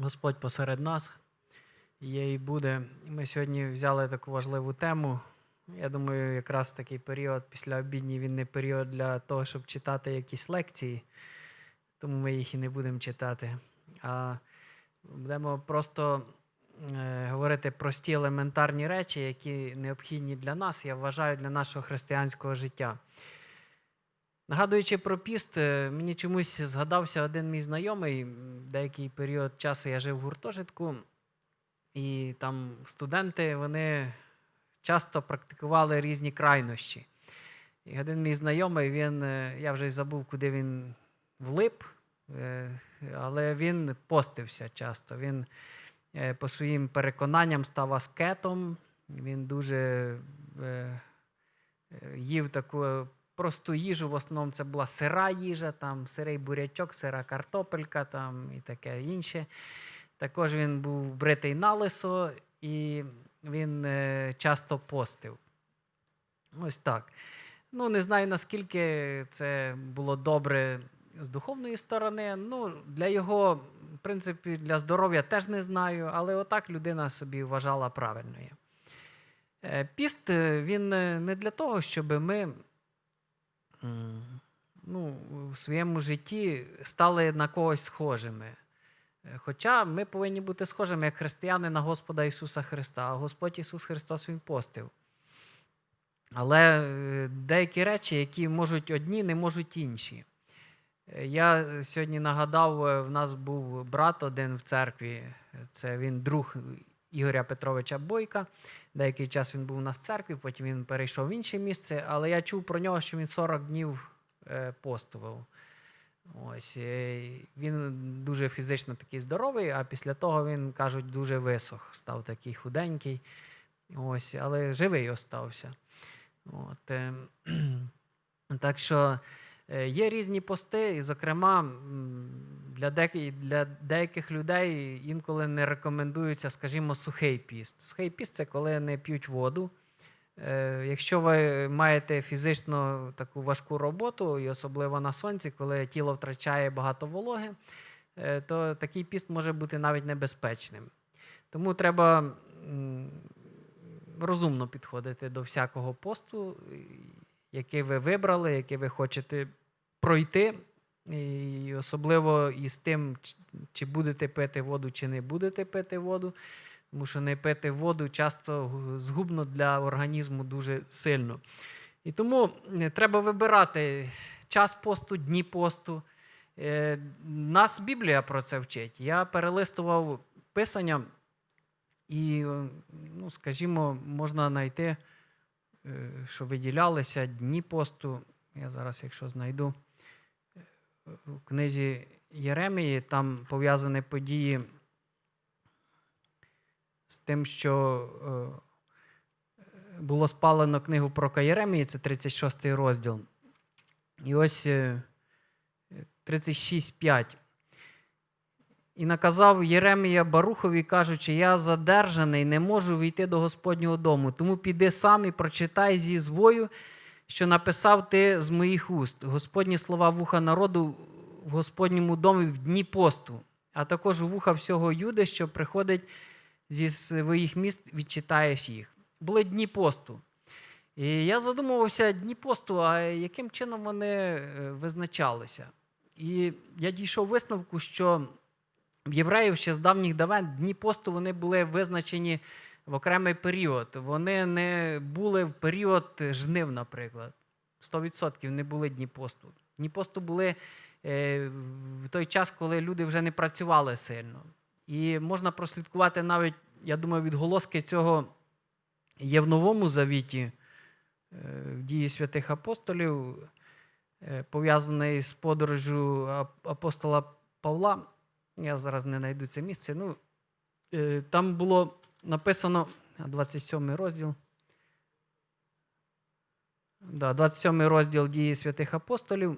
Господь посеред нас є і буде. Ми сьогодні взяли таку важливу тему. Я думаю, якраз такий період після обідній він не період для того, щоб читати якісь лекції, тому ми їх і не будемо читати. А будемо просто е, говорити прості елементарні речі, які необхідні для нас, я вважаю, для нашого християнського життя. Нагадуючи про піст, е, мені чомусь згадався один мій знайомий. Деякий період часу я жив в гуртожитку, і там студенти вони часто практикували різні крайнощі. І один мій знайомий, він, е, я вже й забув, куди він влип, е, але він постився часто. Він по своїм переконанням став аскетом. Він дуже їв таку просту їжу. В основному це була сира їжа, там сирий бурячок, сира картопелька там, і таке інше. Також він був бритий налисо і він е, часто постив. Ось так. Ну, не знаю, наскільки це було добре з духовної сторони. Ну, для його, в принципі, для здоров'я теж не знаю, але отак людина собі вважала правильною. Е, Піст е, він не для того, щоб ми ну, в своєму житті стали на когось схожими. Е, Хоча ми повинні бути схожими як християни на Господа Ісуса Христа, а Господь Ісус Христос Він постив. Але е, деякі речі, які можуть одні, не можуть інші. Е, Я сьогодні нагадав, в нас був брат один в церкві, це він друг Ігоря Петровича Бойка. Деякий час він був у нас в церкві, потім він перейшов в інше місце, але я чув про нього, що він 40 днів е, постував. Ось, е, він дуже фізично такий здоровий, а після того він, кажуть, дуже висох, став такий худенький. Ось, але живий остався. От, е, так що є різні пости, і, зокрема, для, деяких, для деяких людей інколи не рекомендується, скажімо, сухий піст. Сухий піст це коли не п'ють воду. Е, Якщо ви маєте фізично таку важку роботу, і особливо на сонці, коли тіло втрачає багато вологи, е, то такий піст може бути навіть небезпечним. Тому треба розумно підходити до всякого посту, який ви вибрали, який ви хочете пройти. І особливо із тим, чи будете пити воду, чи не будете пити воду. Тому що не пити воду часто згубно для організму дуже сильно. І тому е, треба вибирати час посту, дні посту. Е, Нас Біблія про це вчить. Я перелистував писання, і, ну, скажімо, можна знайти, що виділялися дні посту. Я зараз, якщо знайду е, в книзі Єремії, там пов'язані події з тим, що е, було спалено книгу про Єремії, це 36 розділ. І ось е, 36.5. І наказав Єремія Барухові, кажучи: Я задержаний, не можу війти до Господнього дому. Тому піди сам і прочитай зі звою, що написав ти з моїх уст. Господні слова вуха народу в Господньому домі в дні посту, а також вуха всього юди, що приходить зі своїх міст, відчитаєш їх. Були дні посту. І я задумувався, дні посту, а яким чином вони е, визначалися? І я дійшов висновку, що в євреїв ще з давніх давен дні посту вони були визначені в окремий період. Вони не були в період жнив, наприклад. 100% не були дні посту. Дні посту були е, в той час, коли люди вже не працювали сильно. І можна прослідкувати навіть, я думаю, відголоски цього є в Новому Завіті, е, в дії святих апостолів, е, пов'язаний з подорожю апостола Павла. Я зараз не знайду це місце. Ну, е, там було написано 27 розділ. Да, 27 розділ дії святих апостолів.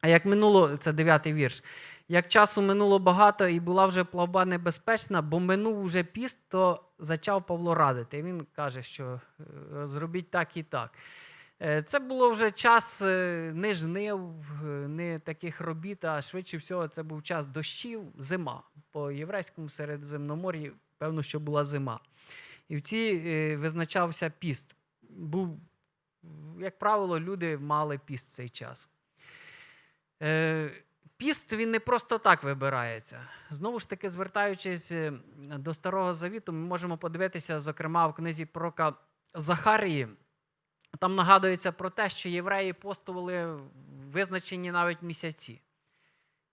А як минуло, це 9 вірш. Як часу минуло багато і була вже плавба небезпечна, бо минув уже піст, то зачав Павло радити. І він каже, що е, зробіть так і так. Е, Це було вже час е, не жнив, е, не таких робіт, а швидше всього, це був час дощів, зима. По єврейському середземномор'ї, певно, що була зима. І в цій визначався піст. Був, як правило, люди мали піст в цей час. Піст він не просто так вибирається. Знову ж таки, звертаючись до Старого Завіту, ми можемо подивитися, зокрема, в книзі пророка Захарії. Там нагадується про те, що євреї постували визначені навіть місяці.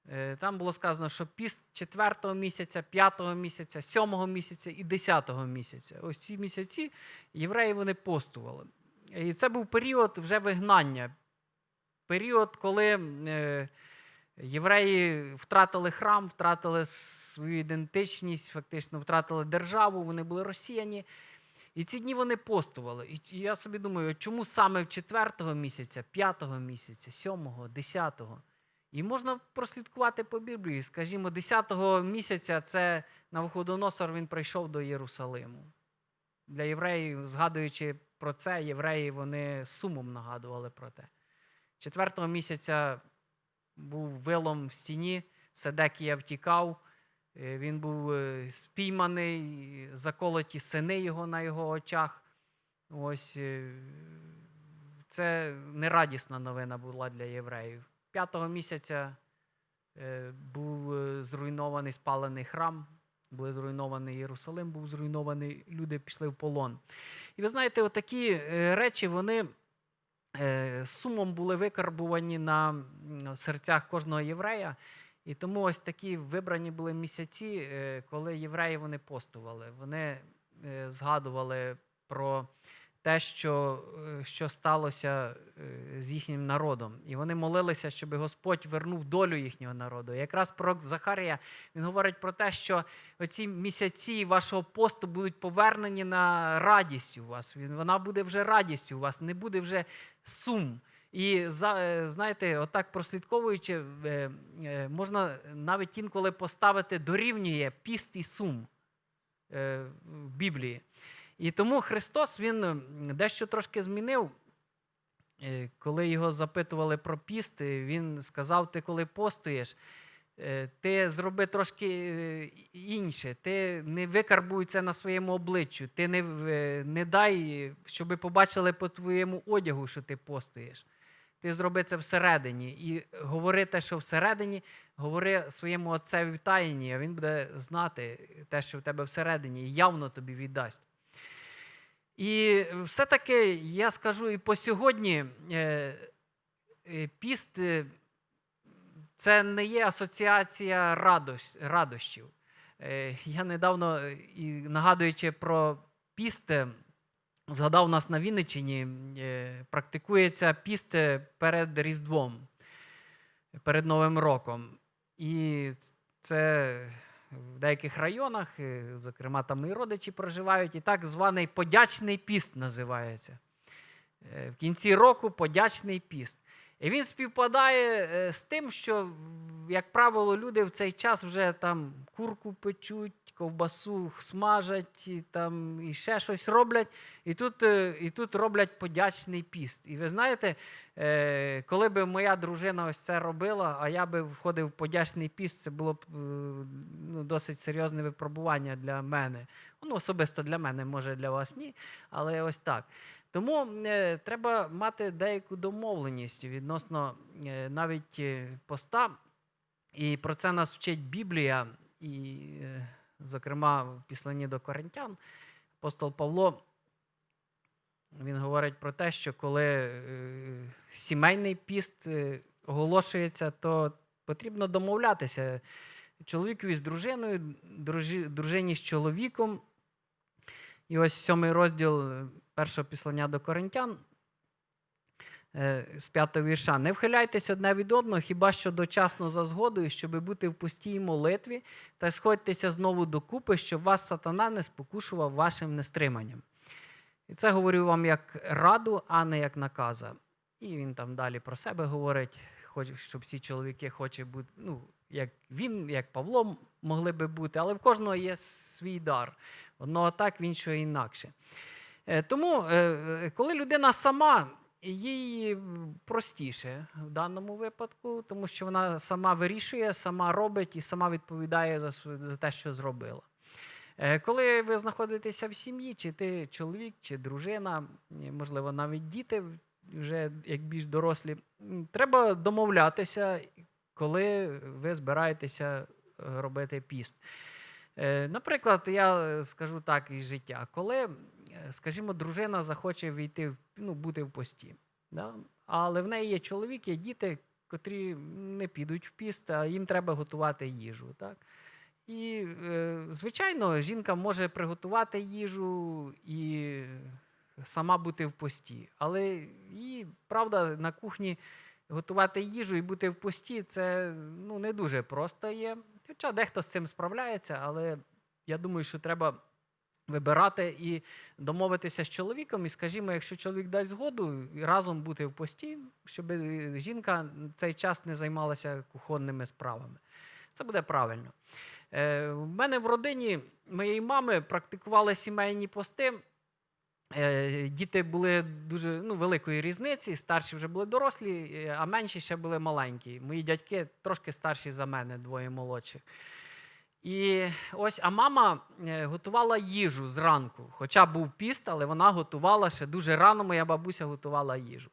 Е, Там було сказано, що піст 4 місяця, 5 місяця, 7 місяця і 10 місяця. Ось ці місяці євреї вони постували. І це був період вже вигнання. Період, коли е, євреї втратили храм, втратили свою ідентичність, фактично втратили державу, вони були росіяні. І ці дні вони постували. І я собі думаю, чому саме в 4 місяця, 5 місяця, 7, 10? І можна прослідкувати по Біблії. Скажімо, 10 місяця це Навуходоносор він прийшов до Єрусалиму. Для євреїв, згадуючи про це, євреї вони сумом нагадували про те. 4 місяця був вилом в стіні, Седекія втікав, він був е, спійманий, заколоті сини його на його очах. Ось е, це нерадісна новина була для євреїв. П'ятого місяця е, був е, зруйнований спалений храм, був зруйнований Єрусалим, був зруйнований, люди пішли в полон. І ви знаєте, отакі е, речі, вони е, сумом були викарбувані на серцях кожного єврея. І тому ось такі вибрані були місяці, е, коли євреї вони постували. Вони е, згадували про те, що, е, що сталося з їхнім народом. І вони молилися, щоб Господь вернув долю їхнього народу. І якраз пророк Захарія він говорить про те, що оці місяці вашого посту будуть повернені на радість у вас. Вона буде вже радістю у вас, не буде вже сум. І е, знаєте, отак прослідковуючи, е, е, можна навіть інколи поставити дорівнює піст і сум в Біблії. І тому Христос Він дещо трошки змінив. Коли його запитували про піст, він сказав: ти коли постуєш, ти зроби трошки інше, ти не викарбуй на своєму обличчю, ти не, не дай, щоб побачили по твоєму одягу, що ти постуєш. Ти зроби це всередині. І говори те, що всередині, говори своєму отцеві в таїні, а він буде знати те, що в тебе всередині, і явно тобі віддасть. І все-таки я скажу і по сьогодні е, е, піст е, це не є асоціація радощ, радощів. Я недавно, і нагадуючи про піст, згадав у нас на Вінниччині, е, практикується піст перед Різдвом, перед Новим роком. І це в деяких районах, е, зокрема, там мої родичі проживають, і так званий подячний піст називається. Е, В кінці року подячний піст. І він співпадає е, з тим, що, як правило, люди в цей час вже там курку печуть, ковбасу смажать, і, там, і ще щось роблять. І тут, е, і тут роблять подячний піст. І ви знаєте, е, коли б моя дружина ось це робила, а я би входив в подячний піст, це було б ну, досить серйозне випробування для мене. Ну, особисто для мене, може для вас ні, але ось так. Тому е, треба мати деяку домовленість відносно е, навіть е, поста. І про це нас вчить Біблія, і, е, зокрема, в післанні до Коринтян, апостол Павло. Він говорить про те, що коли е, сімейний піст е, оголошується, то потрібно домовлятися чоловікові з дружиною, дружині з чоловіком. І ось сьомий розділ е, першого післання до Коринтян е, з п'ятого вірша. Не вхиляйтесь одне від одного, хіба що дочасно за згодою, щоб бути в постій молитві, та сходьтеся знову докупи, щоб вас сатана не спокушував вашим нестриманням. І це говорю вам як раду, а не як наказа. І він там далі про себе говорить, хоче, щоб всі чоловіки хоче бути, ну, як він, як Павло могли би бути, але в кожного є свій дар. Одного так, в іншого інакше. Е, Тому, е, е, коли людина сама їй простіше в даному випадку, тому що вона сама вирішує, сама робить і сама відповідає за, за те, що зробила. Коли ви знаходитеся в сім'ї, чи ти чоловік, чи дружина, можливо, навіть діти вже як більш дорослі, треба домовлятися, коли ви збираєтеся е, робити піст. Е, Наприклад, я скажу так із життя, коли, скажімо, дружина захоче війти ну, бути в пості, да? але в неї є чоловік, є діти, котрі не підуть в піст, а їм треба готувати їжу. Так? І, е, звичайно, жінка може приготувати їжу і сама бути в пості. Але їй, правда, на кухні готувати їжу і бути в пості це ну, не дуже просто є. Хоча дехто з цим справляється, але я думаю, що треба вибирати і домовитися з чоловіком. І, скажімо, якщо чоловік дасть згоду, разом бути в пості, щоб е, жінка цей час не займалася кухонними справами. Це буде правильно. Е, в мене в родині моєї мами практикували сімейні пости. Е, Діти були дуже ну, великої різниці, старші вже були дорослі, е, а менші ще були маленькі. Мої дядьки трошки старші за мене, двоє молодших. І ось, а мама е, готувала їжу зранку. Хоча був піст, але вона готувала ще дуже рано. Моя бабуся готувала їжу.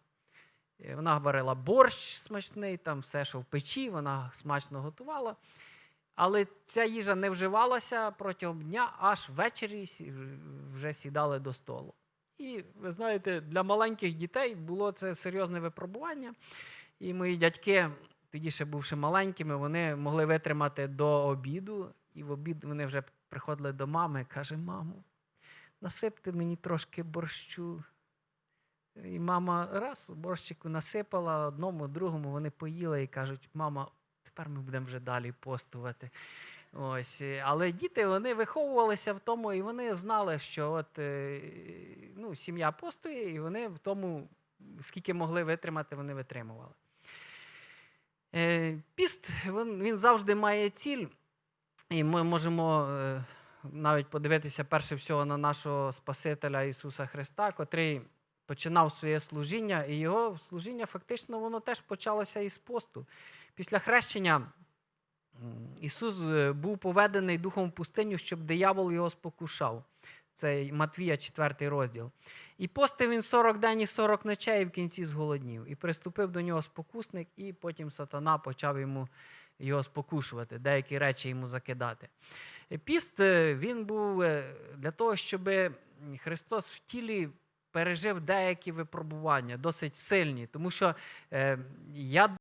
Вона варила борщ смачний, там все, що в печі, вона смачно готувала. Але ця їжа не вживалася протягом дня, аж ввечері вже сідали до столу. І ви знаєте, для маленьких дітей було це серйозне випробування. І мої дядьки, тоді ще бувши маленькими, вони могли витримати до обіду. І в обід вони вже приходили до мами і каже: мамо, насипте мені трошки борщу. І мама раз борщику насипала одному, другому, вони поїли і кажуть, мама, тепер ми будемо вже далі постувати. Ось. Але діти вони виховувалися в тому, і вони знали, що от, е, ну, сім'я постує, і вони в тому, скільки могли витримати, вони витримували. Е, Піст він, він завжди має ціль, і ми можемо е, навіть подивитися перше всього на нашого Спасителя Ісуса Христа, котрий починав своє служіння, і його служіння фактично воно теж почалося із посту. Після хрещення Ісус е, був поведений духом в пустиню, щоб диявол його спокушав. Це Матвія, 4 розділ. І постив він 40 день і 40 ночей і в кінці зголоднів. І приступив до нього спокусник, і потім сатана почав йому його спокушувати, деякі речі йому закидати. Піст е, він був е, для того, щоб Христос в тілі пережив деякі випробування, досить сильні. Тому що е, я